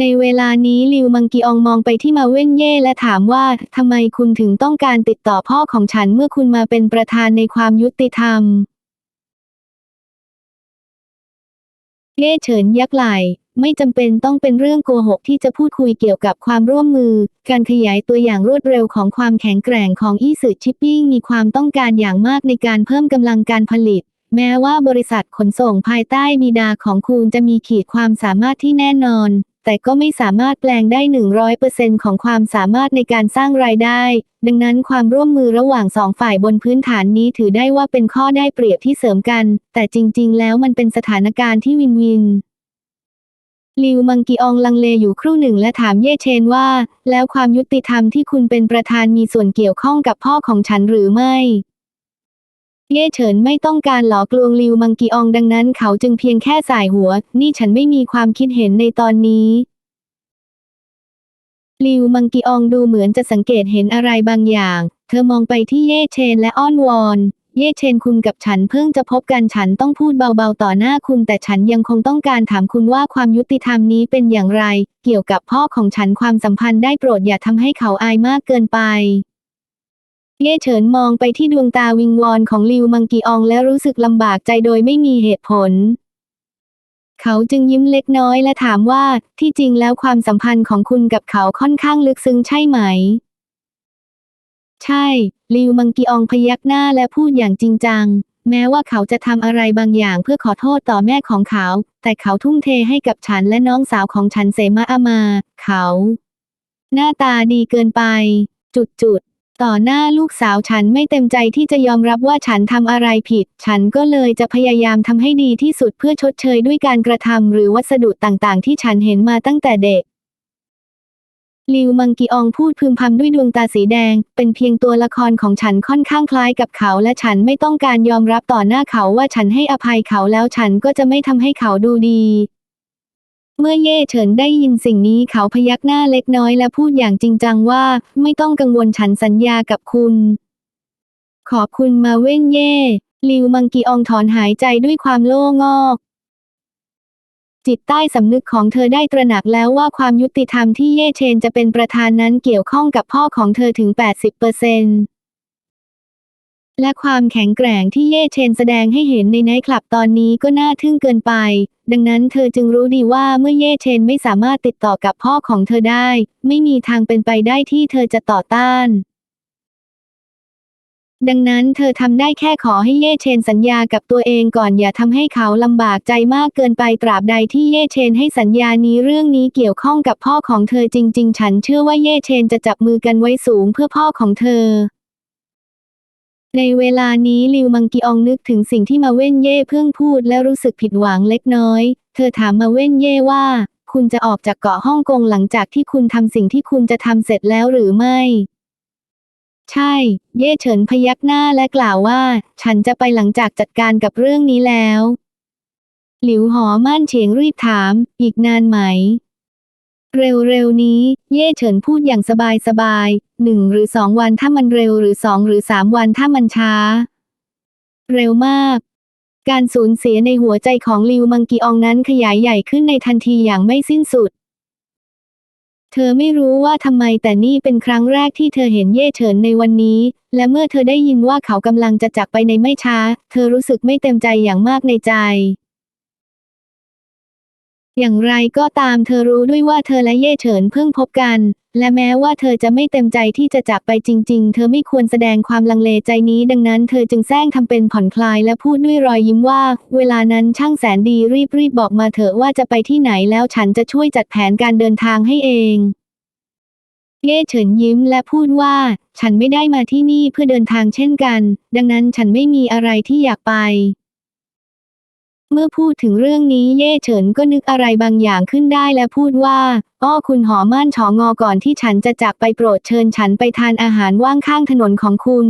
ในเวลานี้ลิวมังกีอองมองไปที่มาเว่นเย่และถามว่าทำไมคุณถึงต้องการติดต่อพ่อของฉันเมื่อคุณมาเป็นประธานในความยุติธรรม เย่เฉินยักไหลไม่จำเป็นต้องเป็นเรื่องโกหกที่จะพูดคุยเกี่ยวกับความร่วมมือ การขยายตัวอย่างรวดเร็วของความแข็งแกร่งของอีสือชิปปิ้งมีความต้องการอย่างมากในการเพิ่มกำลังการผลิต แม้ว่าบริษัทขนส่งภายใต้บิดาของคุณจะมีขีดความสามารถที่แน่นอน แต่ก็ไม่สามารถแปลงได้ 100%ของความสามารถในการสร้างรายได้ ดังนั้นความร่วมมือระหว่างสองฝ่ายบนพื้นฐานนี้ถือได้ว่าเป็นข้อได้เปรียบที่เสริมกัน แต่จริง ๆ แล้วมันเป็นสถานการณ์ที่วินวินลิวมังกีอองลังเลอยู่ครู่หนึ่งและถามเย่เชนว่า แล้วความยุติธรรมที่คุณเป็นประธานมีส่วนเกี่ยวข้องกับพ่อของฉันหรือไม่ เย่เฉินไม่ต้องการหลอกลวงลิวมังกีอองดังนั้นเขาจึงเพียงแค่สายหัว นี่ฉันไม่มีความคิดเห็นในตอนนี้ลิวมังกีอองดูเหมือนจะสังเกตเห็นอะไรบางอย่าง เธอมองไปที่เย่เชนและอ้อนวอน เย่เชนคุณกับฉันเพิ่งจะพบกันฉันต้องพูดเบาๆต่อหน้าคุณ แต่ฉันยังคงต้องการถามคุณว่าความยุติธรรมนี้เป็นอย่างไร เกี่ยวกับพ่อของฉันความสัมพันธ์ได้โปรดอย่าทำให้เขาอายมากเกินไป เย่เฉินมองไปที่ดวงตาวิงวอนของลิวมังกีอองและรู้สึกลำบากใจโดยไม่มีเหตุผล เขาจึงยิ้มเล็กน้อยและถามว่าที่จริงแล้วความสัมพันธ์ของคุณกับเขาค่อนข้างลึกซึ้งใช่ไหม ใช่ ลิวมังกีอองพยักหน้าและพูดอย่างจริงจัง แม้ว่าเขาจะทำอะไรบางอย่างเพื่อขอโทษต่อแม่ของเขา แต่เขาทุ่มเทให้กับฉันและน้องสาวของฉันเสมาอามา เขา หน้าตาดีเกินไป จุดจุด ต่อหน้าลูกสาวฉันไม่เต็มใจที่จะยอมรับว่าฉันทำอะไรผิด ฉันก็เลยจะพยายามทำให้ดีที่สุดเพื่อชดเชยด้วยการกระทำหรือวัสดุต่างๆ ที่ฉันเห็นมาตั้งแต่เด็กลิวมังกีอองพูดพึมพำด้วยดวงตาสีแดง เป็นเพียงตัวละครของฉันค่อนข้างคล้ายกับเขา และฉันไม่ต้องการยอมรับต่อหน้าเขาว่าฉันให้อภัยเขาแล้วฉันก็จะไม่ทำให้เขาดูดี เมื่อเย่เฉินได้ยินสิ่งนี้เขาพยักหน้าเล็กน้อยและพูดอย่างจริงจังว่า ไม่ต้องกังวลฉันสัญญากับคุณ ขอบคุณมาเว่นเย่ลิวมังกีอองถอนหายใจด้วยความโล่งอก จิตใต้สำนึกของเธอได้ตระหนักแล้วว่าความยุติธรรมที่เย่เชนจะเป็นประธานนั้นเกี่ยวข้องกับพ่อของเธอถึง 80%และความแข็งแกร่งที่เย่เชนแสดงให้เห็นในไนท์คลับตอนนี้ก็น่าทึ่งเกินไป ดังนั้นเธอจึงรู้ดีว่าเมื่อเย่เชนไม่สามารถติดต่อกับพ่อของเธอได้ ไม่มีทางเป็นไปได้ที่เธอจะต่อต้าน ดังนั้นเธอทำได้แค่ขอให้เย่เชนสัญญากับตัวเองก่อนอย่าทำให้เขาลำบากใจมากเกินไปตราบใดที่เย่เชนให้สัญญานี้เรื่องนี้เกี่ยวข้องกับพ่อของเธอจริง ๆ ฉันเชื่อว่าเย่เชนจะจับมือกันไว้สูงเพื่อพ่อของเธอ ในเวลานี้ลิวมังกีอองนึกถึงสิ่งที่มาเว่นเย่เพิ่งพูดและรู้สึกผิดหวังเล็กน้อย เธอถามมาเว่นเย่ว่า คุณจะออกจากเกาะฮ่องกงหลังจากที่คุณทำสิ่งที่คุณจะทำเสร็จแล้วหรือไม่ ใช่ เย่เฉินพยักหน้าและกล่าวว่า ฉันจะไปหลังจากจัดการกับเรื่องนี้แล้ว หลิวหอม่านเฉียงรีบถาม อีกนานไหม เร็วๆนี้ เย่เฉินพูดอย่างสบายๆหนึ่งหรือสองวันถ้ามันเร็วหรือสองหรือสามวันถ้ามันช้า เร็วมาก การสูญเสียในหัวใจของลิวมังกีอองนั้นขยายใหญ่ขึ้นในทันทีอย่างไม่สิ้นสุด เธอไม่รู้ว่าทำไมแต่นี่เป็นครั้งแรกที่เธอเห็นเย่เฉินในวันนี้ และเมื่อเธอได้ยินว่าเขากำลังจะจากไปในไม่ช้า เธอรู้สึกไม่เต็มใจอย่างมากในใจ อย่างไรก็ตามเธอรู้ด้วยว่าเธอและเย่เฉินเพิ่งพบกัน และแม้ว่าเธอจะไม่เต็มใจที่จะจากไปจริง ๆ เธอไม่ควรแสดงความลังเลใจนี้ ดังนั้นเธอจึงแซงทำเป็นผ่อนคลายและพูดด้วยรอยยิ้มว่า เวลานั้นช่างแสนดีรีบรีบบอกมาเถอะว่าจะไปที่ไหนแล้วฉันจะช่วยจัดแผนการเดินทางให้เองเย่เฉินยิ้มและพูดว่า ฉันไม่ได้มาที่นี่เพื่อเดินทางเช่นกัน ดังนั้นฉันไม่มีอะไรที่อยากไป เมื่อพูดถึงเรื่องนี้เย่เฉินก็นึกอะไรบางอย่างขึ้นได้และพูดว่า อ้อคุณหอม่านฉองอก่อนที่ฉันจะจากไปโปรดเชิญฉันไปทานอาหารว่างข้างถนนของคุณ